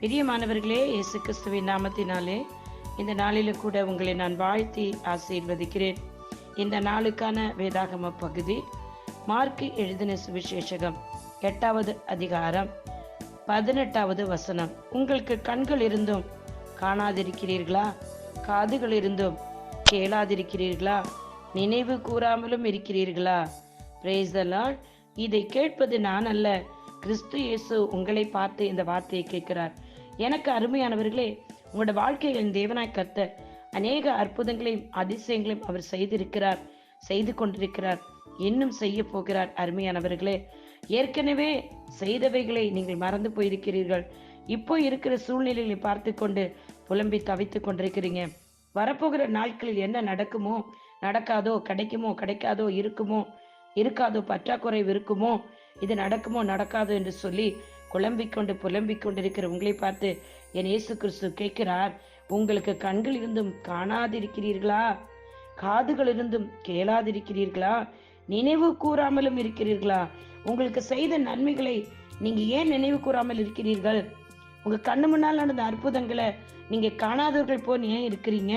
பிரியமானவர்களே இயேசு கிறிஸ்துவின் நாமத்தினாலே இந்த நாளிலும் கூட உங்களை நான் வாழ்த்தி ஆசீர்வதிக்கிறேன். இந்த நாளுக்கான வேதாகம பகுதி மார்க்கு எழுதின சுவிசேஷகம் எட்டாவது அதிகாரம் பதினெட்டாவது வசனம். உங்களுக்கு கண்கள் இருந்தும் காணாதிருக்கிறீர்களா? காதுகள் இருந்தும் கேளாதிருக்கிறீர்களா? நினைவு கூறாமலும் இருக்கிறீர்களா? பிரேசலால் இதை கேட்பது நான் அல்ல கிறிஸ்து இயேசு உங்களை பார்த்து இந்த வார்த்தையை கேட்கிறார். எனக்கு அருமையானவர்களே உங்களோட வாழ்க்கைகளின் தேவனாய் கத்த அநேக அற்புதங்களையும் அதிசயங்களையும் அவர் செய்திருக்கிறார் செய்து கொண்டிருக்கிறார் இன்னும் செய்ய போகிறார் அருமையானவர்களே. ஏற்கனவே செய்தவைகளை நீங்கள் மறந்து போயிருக்கிறீர்கள். இப்போ இருக்கிற சூழ்நிலைகளை பார்த்து கொண்டு புலம்பி தவித்து கொண்டிருக்கிறீங்க. வரப்போகிற நாட்களில் என்ன நடக்குமோ நடக்காதோ கிடைக்குமோ கிடைக்காதோ இருக்குமோ இருக்காதோ பற்றாக்குறை இருக்குமோ இது நடக்குமோ நடக்காதோ என்று சொல்லி குழம்பிக் கொண்டு புலம்பிக் கொண்டிருக்கிற உங்களை பார்த்து என் இயேசு கிறிஸ்து கேட்கிறார் உங்களுக்கு கண்கள் இருந்தும் காணாதிருக்கிறீர்களா? காதுகள் இருந்தும் கேளாதிருக்கிறீர்களா? நினைவு கூறாமலும் இருக்கிறீர்களா? உங்களுக்கு செய்த நன்மைகளை நீங்க ஏன் நினைவு கூறாமல் இருக்கிறீர்கள்? உங்க கண்ணு முன்னால் நடந்த அற்புதங்களை நீங்க காணாதவர்கள் போல் ஏன் இருக்கிறீங்க?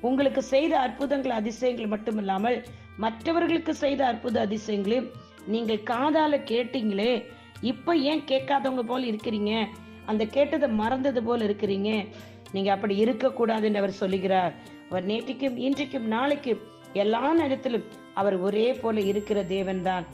உங்களுக்கு செய்த அற்புதங்கள் அதிசயங்கள் மட்டுமில்லாமல் மற்றவர்களுக்கு செய்த அற்புத அதிசயங்களையும் நீங்கள் காதால கேட்டீங்களே இப்போ ஏன் கேட்காதவங்க போல இருக்கிறீங்க? அந்த கேட்டதை மறந்தது போல இருக்கிறீங்க. நீங்க அப்படி இருக்கக்கூடாது என்று அவர் சொல்லுகிறார். அவர் நேற்றுக்கும் இன்றைக்கும் நாளைக்கும் எல்லா நேரத்திலும் அவர் ஒரே போல இருக்கிற தேவன் தான்.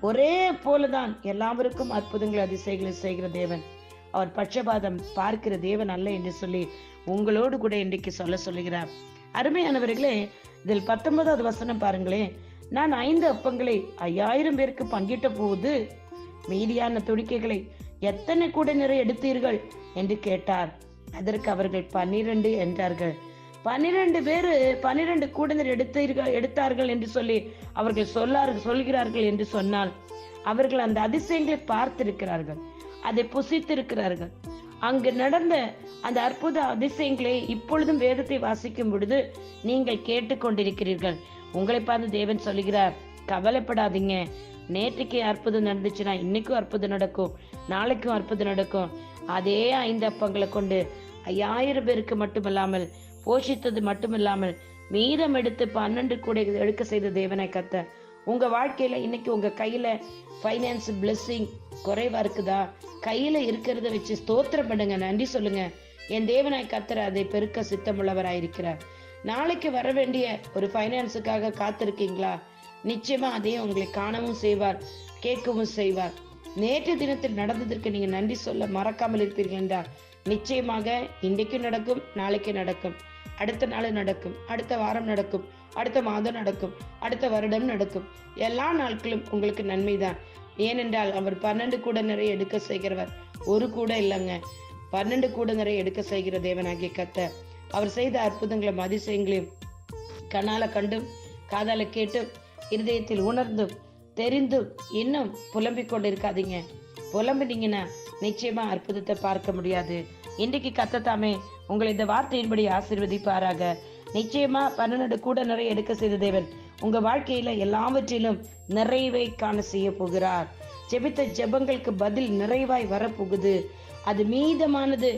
ஒரே போலதான் எல்லாருக்கும் அற்புதங்களை அதிசயங்களை செய்கிற தேவன். அவர் பட்சபாதம் பார்க்கிற தேவன் அல்ல என்று சொல்லி உங்களோடு கூட இன்றைக்கு சொல்ல சொல்லுகிறார். அருமையானவர்களே இதில் பத்தொன்பதாவது வசனம் பாருங்களேன். நான் ஐந்து அப்பங்களை ஐயாயிரம் பேருக்கு பங்கிட்ட போது மீதியான துடிக்கைகளை எத்தனை கூட நிறைய எடுத்தீர்கள்? என்று கேட்டார். அதற்கு அவர்கள் பன்னிரண்டு என்றார்கள். பன்னிரண்டு பேரு பன்னிரண்டு கூடனர் எடுத்தீர்கள் எடுத்தார்கள் என்று சொல்லி அவர்கள் சொல்லார் சொல்கிறார்கள் என்று சொன்னால் அவர்கள் அந்த அதிசயங்களை பார்த்திருக்கிறார்கள். அதை புசித்திருக்கிறார்கள். அங்கு நடந்த அந்த அற்புத அதிசயங்களை இப்பொழுதும் வேதத்தை வாசிக்கும் பொழுது நீங்கள் கேட்டுக்கொண்டிருக்கிறீர்கள். உங்களை பார்த்து தேவன் சொல்கிறார் கவலைப்படாதீங்க. நேற்றுக்கு அற்புதம் நடந்துச்சுன்னா இன்னைக்கும் அற்புதம் நடக்கும். நாளைக்கும் அற்புதம் நடக்கும். அதே ஐந்து அப்பங்களை கொண்டு ஐயாயிரம் பேருக்கு மட்டுமல்லாமல் போஷித்தது மட்டுமில்லாமல் மீதம் எடுத்து பன்னெண்டு கூட எடுக்க செய்த தேவனை கத்த உங்க வாழ்க்கையில இன்னைக்கு உங்க கையில ஃபைனான்ஸ் பிளெஸ்ஸிங் குறைவா இருக்குதா? கையில இருக்கிறத வச்சு ஸ்தோத்திரம் பண்ணுங்க. நன்றி சொல்லுங்க. என் தேவனாய் கத்தர் அதை பெருக்க சித்தமுள்ளவராயிருக்கிறார். நாளைக்கு வர வேண்டிய ஒரு ஃபைனான்ஸுக்காக காத்திருக்கீங்களா? நிச்சயமா அதையும் உங்களை காணவும் செய்வார் கேட்கவும் செய்வார். நேற்று தினத்தில் நடந்ததற்கு நீங்க நன்றி சொல்ல மறக்காமல் இருப்பீர்கள் என்றார் நிச்சயமாக இன்றைக்கும் நடக்கும் நாளைக்கு நடக்கும். அடுத்த நாள் நடக்கும் அடுத்த வாரம் நடக்கும் அடுத்த மாதம் நடக்கும் அடுத்த வருடம் நடக்கும். எல்லா நாட்களும் உங்களுக்கு நன்மைதான். ஏனென்றால் அவர் பன்னெண்டு கூட நிறைய எடுக்க செய்கிறவர். ஒரு கூட இல்லைங்க. பன்னெண்டு கூட நிறைய எடுக்க செய்கிற தேவனாகிய கத்த அவர் செய்த அற்புதங்களும் அதிசயங்களையும் கண்ணால கண்டும் காதால கேட்டும் இருதயத்தில் உணர்ந்தும் தெரிந்தும் இன்னும் புலம்பிக் கொண்டு இருக்காதீங்க புலம்பினீங்கன்னா நிச்சயமா அற்புதத்தை பார்க்க முடியாது. இன்றைக்கு கத்தத்தாமே உங்களை இந்த வார்த்தையின்படி ஆசிர்வதிப்பாராக. நிச்சயமா பன்னெண்டு கூட நிறைய எடுக்க செய்த தேவன் உங்க வாழ்க்கையில எல்லாவற்றிலும் நிறைவை காண செய்ய போகிறார். ஜெபித்த ஜெபங்களுக்கு பதில் நிறைவாய் வரப்போகுது. அது மீதமானது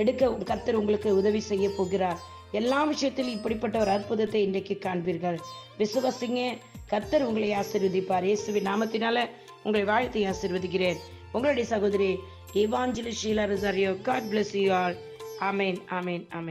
எடுக்க கர்த்தர் உங்களுக்கு உதவி செய்ய போகிறார். எல்லா விஷயத்திலும் இப்படிப்பட்ட ஒரு அற்புதத்தை இன்றைக்கு காண்பீர்கள். விசுவசிங்க கர்த்தர் உங்களை ஆசிர்வதிப்பார். இயேசுவின் நாமத்தினால உங்களை வாழ்த்தி ஆசிர்வதிக்கிறேன். உங்களுடைய சகோதரி Evanjali Sheela Rosario God bless you all amen amen amen